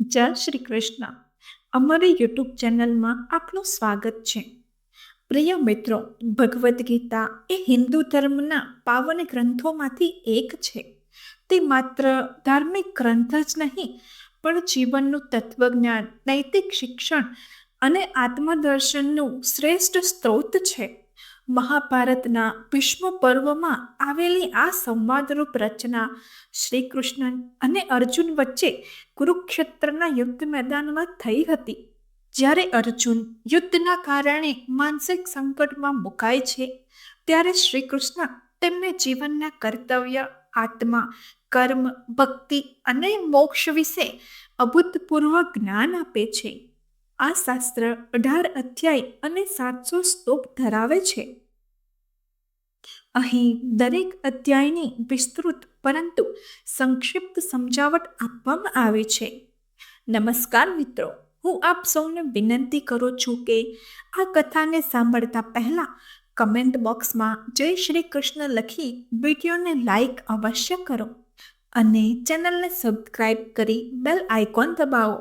જય શ્રી કૃષ્ણ. અમારી યુટ્યુબ ચેનલમાં આપનું સ્વાગત છે. પ્રિય મિત્રો, ભગવદ્ ગીતા એ હિન્દુ ધર્મના પાવન ગ્રંથોમાંથી એક છે. તે માત્ર ધાર્મિક ગ્રંથ જ નહીં, પણ જીવનનું તત્વજ્ઞાન, નૈતિક શિક્ષણ અને આત્મદર્શનનું શ્રેષ્ઠ સ્ત્રોત છે. મહાભારતના ભીષ્મ પર્વમાં આવેલી આ સંવાદરૂપ રચના શ્રી કૃષ્ણ અને અર્જુન વચ્ચે કુરુક્ષેત્રના યુદ્ધ મેદાનમાં થઈ હતી. જ્યારે અર્જુન યુદ્ધના કારણે માનસિક સંકટમાં મુકાય છે, ત્યારે શ્રી કૃષ્ણ તેમને જીવનના કર્તવ્ય, આત્મા, કર્મ, ભક્તિ અને મોક્ષ વિશે અભૂતપૂર્વ જ્ઞાન આપે છે. આ શાસ્ત્ર અઢાર અધ્યાય અને સાતસો સ્તોપ ધરાવે છે. અહીં દરેક અધ્યાયની વિસ્તૃત પરંતુ સંક્ષિપ્ત સમજાવટ આપવામાં આવે છે. નમસ્કાર મિત્રો, હું આપ સૌને વિનંતી કરું છું કે આ કથાને સાંભળતા પહેલાં કમેન્ટ બોક્સમાં જય શ્રી કૃષ્ણ લખી વિડીયોને લાઈક અવશ્ય કરો અને ચેનલને સબસ્ક્રાઈબ કરી બેલ આઇકોન દબાવો,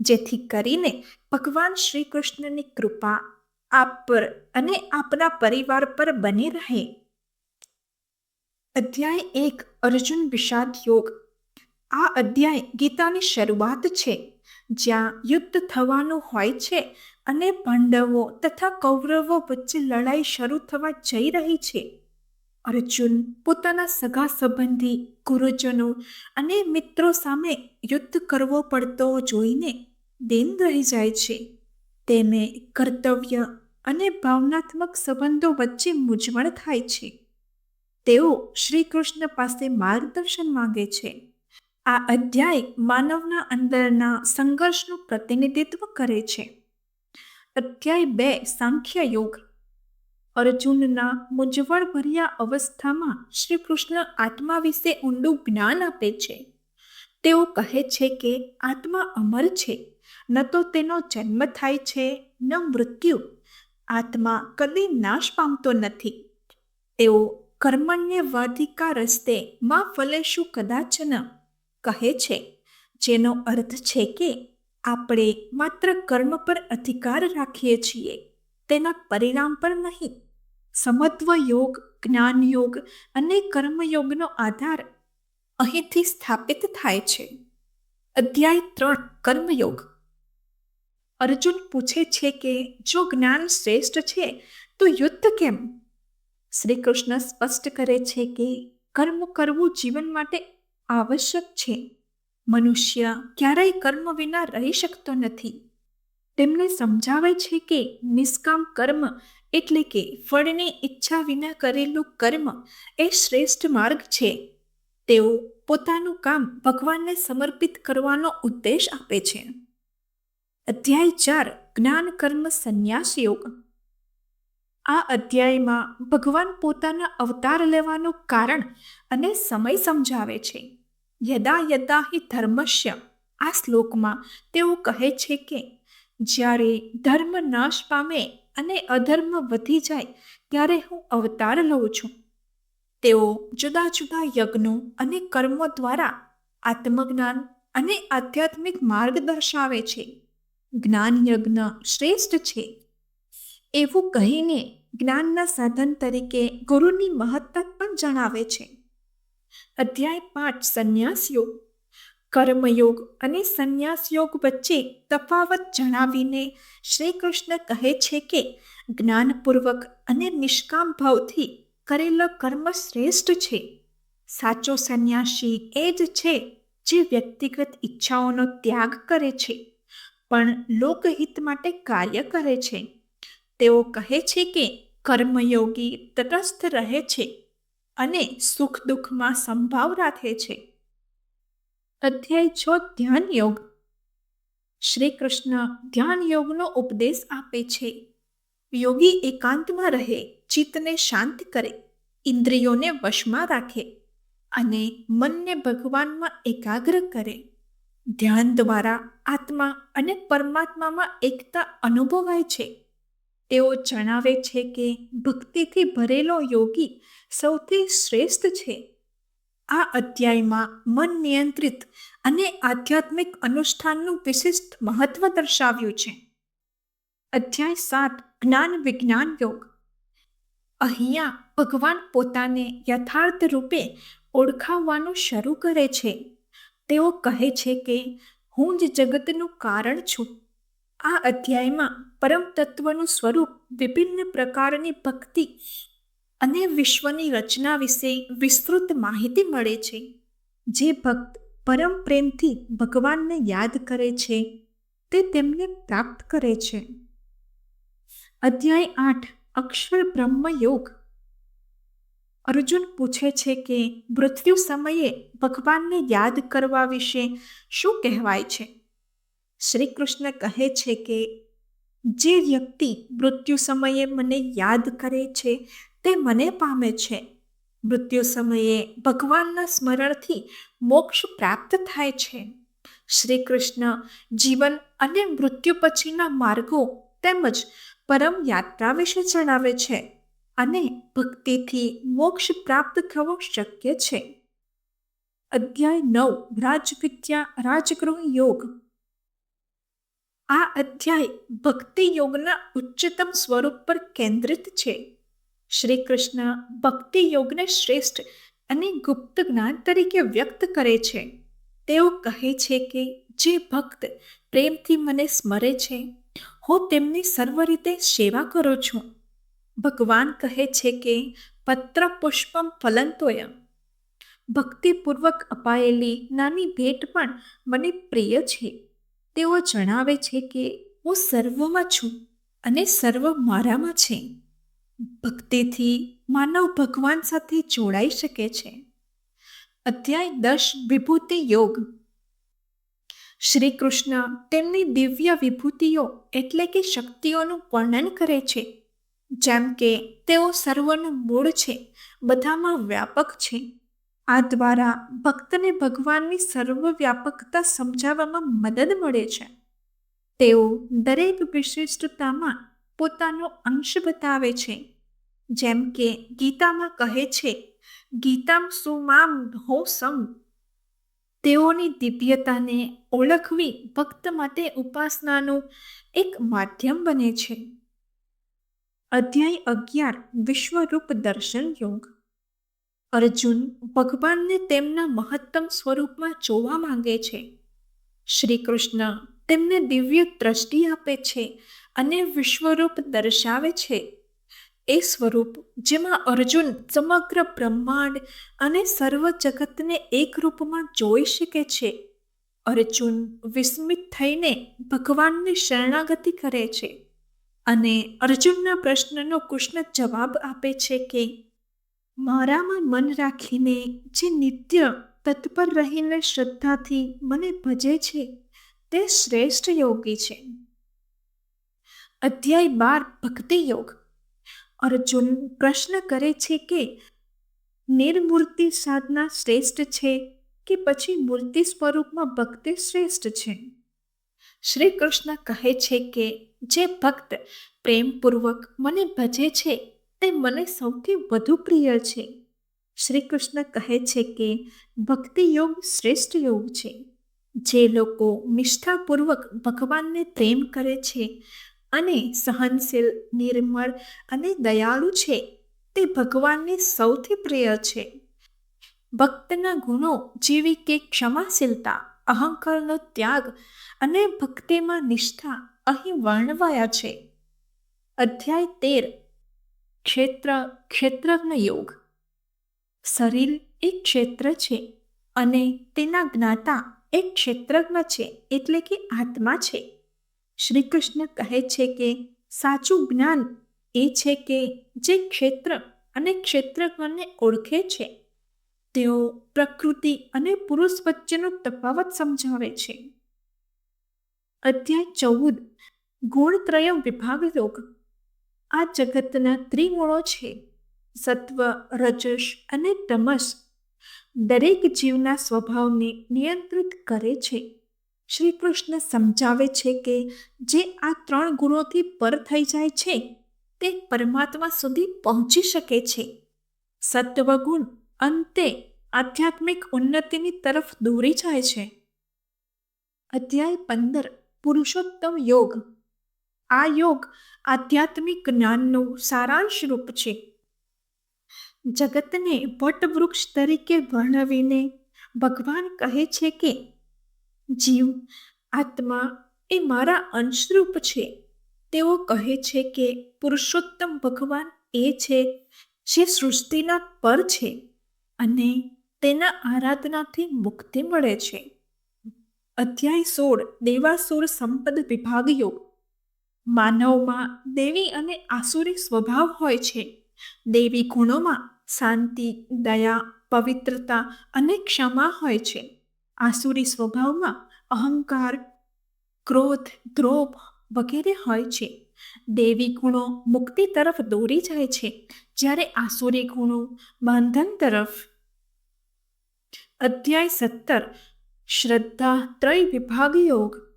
જેથી કરીને ભગવાન શ્રી કૃષ્ણની કૃપા આપ પર અને આપના પરિવાર પર બની રહે. અધ્યાય એક, અર્જુન વિષાદ યોગ. આ અધ્યાય ગીતાની શરૂઆત છે. જ્યાં યુદ્ધ થવાનું હોય છે અને પાંડવો તથા કૌરવો વચ્ચે લડાઈ શરૂ થવા જઈ રહી છે. અર્જુન પોતાના સગા સંબંધી, ગુરુજનો અને મિત્રો સામે યુદ્ધ કરવો પડતો જોઈને દિન રહી જાય છે. તેને કર્તવ્ય અને ભાવનાત્મક સંબંધો વચ્ચે મૂંઝવણ થાય છે. તેઓ શ્રી કૃષ્ણ પાસે માર્ગદર્શન માંગે છે. આ અધ્યાય માનવના અંદરના સંઘર્ષનું પ્રતિનિધિત્વ કરે છે. અધ્યાય બે, સાંખ્ય યોગ. અર્જુનના મૂંઝવણ ભર્યા અવસ્થામાં શ્રી કૃષ્ણ આત્મા વિશે ઊંડું જ્ઞાન આપે છે. તેઓ કહે છે કે આત્મા અમર છે. ન તો તેનો જન્મ થાય છે, ન મૃત્યુ. આત્મા કદી નાશ પામતો નથી. તેઓ કર્મણ્ય વાધિકા રસ્તે માં ફલેશુ કદાચન કહે છે. જેનો અર્થ છે કે આપણે માત્ર કર્મ પર અધિકાર રાખીએ છીએ, તેના પરિણામ પર નહીં. સમત્વ યોગ, જ્ઞાન યોગ અને કર્મયોગનો આધાર અહીંથી સ્થાપિત થાય છે. અધ્યાય ત્રણ કર્મયોગ અર્જુન પૂછે છે કે, જો જ્ઞાન શ્રેષ્ઠ છે, તો યુદ્ધ કેમ? શ્રી કૃષ્ણ સ્પષ્ટ કરે છે કે, કર્મ કરવું જીવન માટે આવશ્યક છે. મનુષ્ય ક્યારેય કર્મ વિના રહી શકતો નથી. તેમને સમજાવે છે કે, નિષ્કામ કર્મ એટલે કે ફળની ઈચ્છા વિના કરેલું કર્મ એ શ્રેષ્ઠ માર્ગ છે. તેઓ પોતાનું કામ ભગવાનને સમર્પિત કરવાનો ઉદ્દેશ આપે છે. અધ્યાય ચાર, જ્ઞાન કર્મ સંન્યાસ યોગ આ અધ્યાયમાં ભગવાન પોતાના અવતાર લેવાનું કારણ અને સમય સમજાવે છે. યદા યદા હિ ધર્મશ્ય આ શ્લોકમાં તેઓ કહે છે કે, જ્યારે ધર્મ નાશ પામે અને અધર્મ વધી જાય, ત્યારે હું અવતાર લઉં છું. તેઓ જુદા જુદા યજ્ઞો અને કર્મો દ્વારા આત્મજ્ઞાન અને આધ્યાત્મિક માર્ગ દર્શાવે છે. જ્ઞાન યજ્ઞ શ્રેષ્ઠ છે. એવું કહીને જ્ઞાનના સાધન તરીકે ગુરુની મહત્તા પણ જણાવે છે. અધ્યાય પાંચ સંન્યાસ યોગ કર્મયોગ અને સંન્યાસ યોગ વચ્ચે તફાવત જણાવીને શ્રી કૃષ્ણ કહે છે કે જ્ઞાનપૂર્વક અને નિષ્કામ ભાવથી કરેલો કર્મ શ્રેષ્ઠ છે. સાચો સંન્યાસી એ જ છે જે વ્યક્તિગત ઈચ્છાઓનો ત્યાગ કરે છે. પણ લોકહિત માટે કાર્ય કરે છે. તેઓ કહે છે કે કર્મયોગી તટસ્થ રહે છે અને સુખ દુઃખમાં સંભાવ રાખે છે. અધ્યાય છ, ધ્યાન યોગ. શ્રી કૃષ્ણ ધ્યાન યોગનો ઉપદેશ આપે છે. યોગી એકાંતમાં રહે, ચિત્તને શાંત કરે, ઇન્દ્રિયોને વશમાં રાખે અને મનને ભગવાનમાં એકાગ્ર કરે. ધ્યાન દ્વારા આત્મા અને પરમાત્મામાં એકતા અનુભવાય છે. તેઓ જણાવે છે કે ભક્તિથી ભરેલો યોગી સૌથી શ્રેષ્ઠ છે. આ અધ્યાયમાં મન નિયંત્રિત અને આધ્યાત્મિક અનુષ્ઠાનનું વિશિષ્ટ મહત્વ દર્શાવ્યું છે. અધ્યાય સાત, જ્ઞાન વિજ્ઞાન યોગ. અહીંયા ભગવાન પોતાને યથાર્થ રૂપે ઓળખાવવાનું શરૂ કરે છે. તેઓ કહે છે કે હું જ જગતનું કારણ છું. આ અધ્યાયમાં પરમ તત્વનું સ્વરૂપ વિભિન્ન પ્રકારની ભક્તિ અને વિશ્વની રચના વિશે વિસ્તૃત માહિતી મળે છે. જે ભક્ત પરમ પ્રેમથી ભગવાનને યાદ કરે છે, તે તેમને પ્રાપ્ત કરે છે. અધ્યાય આઠ, અક્ષર બ્રહ્મ યોગ અર્જુન પૂછે છે કે, મૃત્યુ સમયે ભગવાનને યાદ કરવા વિશે શું કહેવાય છે? શ્રી કૃષ્ણ કહે છે કે, જે વ્યક્તિ મૃત્યુ સમયે મને યાદ કરે છે, તે મને પામે છે. મૃત્યુ સમયે ભગવાનના સ્મરણથી મોક્ષ પ્રાપ્ત થાય છે. શ્રી કૃષ્ણ જીવન અને મૃત્યુ પછીના માર્ગો તેમજ પરમ યાત્રા વિશે જણાવે છે. અને ભક્તિથી મોક્ષ પ્રાપ્ત થવો શક્ય છે. અધ્યાય નવ, રાજવિદ્યા, રાજગૃહ યોગ. આ અધ્યાય ભક્તિ યોગના ઉચ્ચતમ સ્વરૂપ પર કેન્દ્રિત છે. શ્રી કૃષ્ણ ભક્તિ યોગને શ્રેષ્ઠ અને ગુપ્ત જ્ઞાન તરીકે વ્યક્ત કરે છે. તેઓ કહે છે કે, જે ભક્ત પ્રેમથી મને સ્મરે છે, હું તેમની સર્વ રીતે સેવા કરું છું. ભગવાન કહે છે કે પત્ર પુષ્પમ ફલંતોયમ. ભક્તિપૂર્વક અપાયેલી નાની ભેટ પણ મને પ્રિય છે. તેઓ જણાવે છે કે હું સર્વમાં છું અને સર્વ મારામાં છે. ભક્તિથી માનવ ભગવાન સાથે જોડાઈ શકે છે. અધ્યાય દસ વિભૂતિ યોગ. શ્રી કૃષ્ણ તેમની દિવ્ય વિભૂતિઓ એટલે કે શક્તિઓનું વર્ણન કરે છે. જેમ કે, તેઓ સર્વનું મૂળ છે, બધામાં વ્યાપક છે. આ દ્વારા ભક્તને ભગવાનની સર્વવ્યાપકતા સમજાવવામાં મદદ મળે છે. તેઓ દરેક વિશિષ્ટતામાં પોતાનો અંશ બતાવે છે. જેમ કે, ગીતામાં કહે છે, ગીતામ સુમામ હો સમ તેઓની દિવ્યતાને ઓળખવી ભક્ત માટે ઉપાસનાનું એક માધ્યમ બને છે. અધ્યાય અગિયાર, વિશ્વરૂપ દર્શન યોગ. અર્જુન ભગવાનને તેમના મહત્તમ સ્વરૂપમાં જોવા માંગે છે. શ્રી કૃષ્ણ તેમને દિવ્ય દ્રષ્ટિ આપે છે અને વિશ્વરૂપ દર્શાવે છે. એ સ્વરૂપ જેમાં અર્જુન સમગ્ર બ્રહ્માંડ અને સર્વ જગતને એક રૂપમાં જોઈ શકે છે. અર્જુન વિસ્મિત થઈને ભગવાનની શરણાગતિ કરે છે. અને અર્જુનના પ્રશ્નનો કૃષ્ણ જવાબ આપે છે કે, મારામાં મન રાખીને જે નિત્ય તત્પર રહીને શ્રદ્ધાથી મને ભજે છે, તે શ્રેષ્ઠ યોગી છે. અધ્યાય બાર, ભક્તિ યોગ. અર્જુન પ્રશ્ન કરે છે કે, નિર્મૂર્તિ સાધના શ્રેષ્ઠ છે કે પછી મૂર્તિ સ્વરૂપમાં ભક્તિ શ્રેષ્ઠ છે? શ્રી કૃષ્ણ કહે છે કે જે ભક્ત પ્રેમપૂર્વક મને ભજે છે, તે મને સૌથી વધુ પ્રિય છે. શ્રી કૃષ્ણ કહે છે કે ભક્તિ યોગ શ્રેષ્ઠ યોગ છે. જે લોકો નિષ્ઠાપૂર્વક ભગવાનને પ્રેમ કરે છે અને સહનશીલ, નિર્મળ અને દયાળુ છે, તે ભગવાનને સૌથી પ્રિય છે. ભક્તના ગુણો જેવી કે ક્ષમાશીલતા, અહંકારનો ત્યાગ અને ભક્તિમાં નિષ્ઠા અહીં વર્ણવાયા છે. અધ્યાય તેર. ક્ષેત્ર, ક્ષેત્રજ્ઞ યોગ. શરીર એક ક્ષેત્ર છે અને તેના જ્ઞાતા એક ક્ષેત્રજ્ઞ છે એટલે કે આત્મા છે. શ્રી કૃષ્ણ કહે છે કે સાચું જ્ઞાન એ છે કે જે ક્ષેત્ર અને ક્ષેત્રજ્ઞને ઓળખે છે. તેઓ પ્રકૃતિ અને પુરુષ વચ્ચેનો તફાવત સમજાવે છે. અધ્યાય ચૌદ. ગુણત્રય વિભાગ યોગ આ જગતના ત્રિગુણો છે. સત્વ રજસ અને તમસ. દરેક જીવના સ્વભાવને નિયંત્રિત કરે છે. શ્રી કૃષ્ણ સમજાવે છે કે જે આ ત્રણ ગુણોથી પર થઈ જાય છે, તે પરમાત્મા સુધી પહોંચી શકે છે. સત્વગુણ અંતે આધ્યાત્મિક ઉન્નતિની તરફ દોરી જાય છે. અધ્યાય પંદર. પુરુષોત્તમ યોગ. આ યોગ આધ્યાત્મિક જ્ઞાનનું સારાંશ રૂપ છે. જગતને વટવૃક્ષ તરીકે વર્ણવીને ભગવાન કહે છે કે, જીવ, આત્મા એ મારા અંશરૂપ છે. તેઓ કહે છે કે, પુરુષોત્તમ ભગવાન એ છે જે સૃષ્ટિના પર છે અને તેના આરાધનાથી મુક્તિ મળે છે. અધ્યાય સોળ, દેવાસુર સંપદ વિભાગ યોગ માનવમાં દેવી અને આસુરી સ્વભાવ હોય છે. દેવી ગુણોમાં શાંતિ, દયા, પવિત્રતા અને ક્ષમા હોય છે. આસુરી સ્વભાવમાં અહંકાર, ક્રોધ, દ્રોપ વગેરે હોય છે. દેવી ગુણો મુક્તિ તરફ દોરી જાય છે. જ્યારે આસુરી ગુણો બંધન તરફ. અધ્યાય સત્તર શ્રદ્ધા ત્રય વિભાગ યોગ.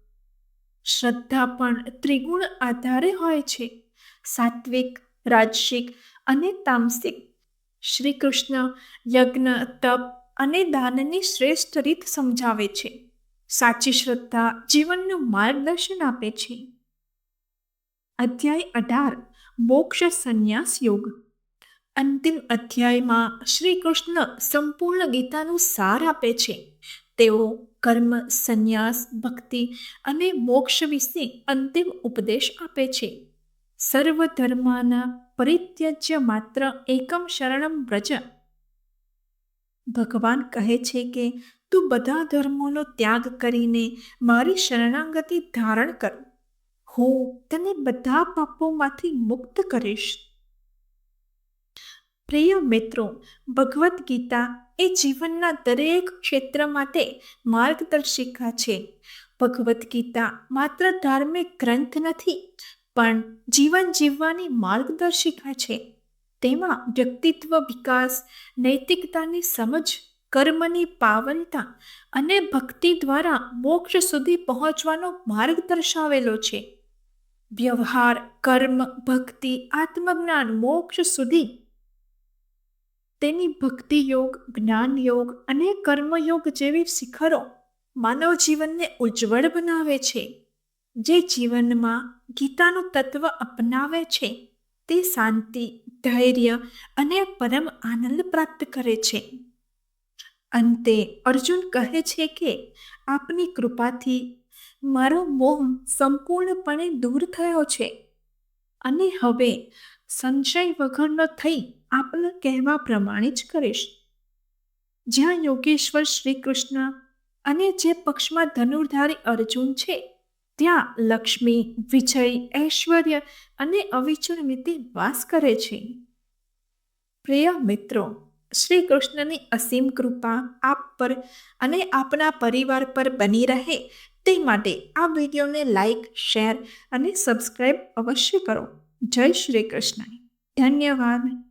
શ્રદ્ધા પણ ત્રિગુણ આધારે હોય છે. સાત્વિક, રાજસિક અને તામસિક. શ્રી કૃષ્ણ યજ્ઞ, તપ અને દાનની શ્રેષ્ઠ રીત સમજાવે છે. સાચી શ્રદ્ધા જીવનનું માર્ગદર્શન આપે છે. અધ્યાય અઢાર, મોક્ષ સંન્યાસ યોગ. અંતિમ અધ્યાયમાં શ્રી કૃષ્ણ સંપૂર્ણ ગીતાનું સાર આપે છે. તેઓ કર્મ, સંન્યાસ, ભક્તિ અને મોક્ષ વિશે અંતિમ ઉપદેશ આપે છે. સર્વ ધર્માના પરિત્યજ્ય માત્ર એકમ શરણમ વ્રજ. ભગવાન કહે છે કે, તું બધા ધર્મોનો ત્યાગ કરીને મારી શરણાગતિ ધારણ કર. હું તને બધા પાપોમાંથી મુક્ત કરીશ. પ્રિય મિત્રો, ભગવદ્ ગીતા એ જીવનના દરેક ક્ષેત્ર માટે માર્ગદર્શિકા છે. ભગવદ્ ગીતા માત્ર ધાર્મિક ગ્રંથ નથી, પણ જીવન જીવવાની માર્ગદર્શિકા છે. તેમાં વ્યક્તિત્વ વિકાસ, નૈતિકતાની સમજ, કર્મની પાવનતા અને ભક્તિ દ્વારા મોક્ષ સુધી પહોંચવાનો માર્ગ દર્શાવેલો છે. વ્યવહાર, કર્મ, ભક્તિ, આત્મજ્ઞાન મોક્ષ સુધી તેની ભક્તિ યોગ જ્ઞાન યોગ અને કર્મયોગ જેવી શિખરો માનવ જીવનને ઉજ્જવળ બનાવે છે. જે જીવનમાં ગીતાનું તત્વ અપનાવે છે, તે શાંતિ, ધૈર્ય અને પરમ આનંદ પ્રાપ્ત કરે છે. અંતે અર્જુન કહે છે કે, આપની કૃપાથી મારો મોહ સંપૂર્ણપણે દૂર થયો છે અને હવે સંશય વગરનો થઈ આપના કહેવા પ્રમાણે જ કરીશ. જ્યાં યોગેશ્વર શ્રી કૃષ્ણ અને જે પક્ષમાં ધનુર્ધારી અર્જુન છે, ત્યાં લક્ષ્મી, વિજય, ઐશ્વર્ય અને અવિચળ નીતિ વાસ કરે છે. પ્રિય મિત્રો શ્રી કૃષ્ણની અસીમ કૃપા આપ પર અને આપના પરિવાર પર બની રહે તે માટે આ વિડીયોને લાઈક, શેર અને સબસ્ક્રાઈબ અવશ્ય કરો. જય શ્રી કૃષ્ણ ધન્યવાદ.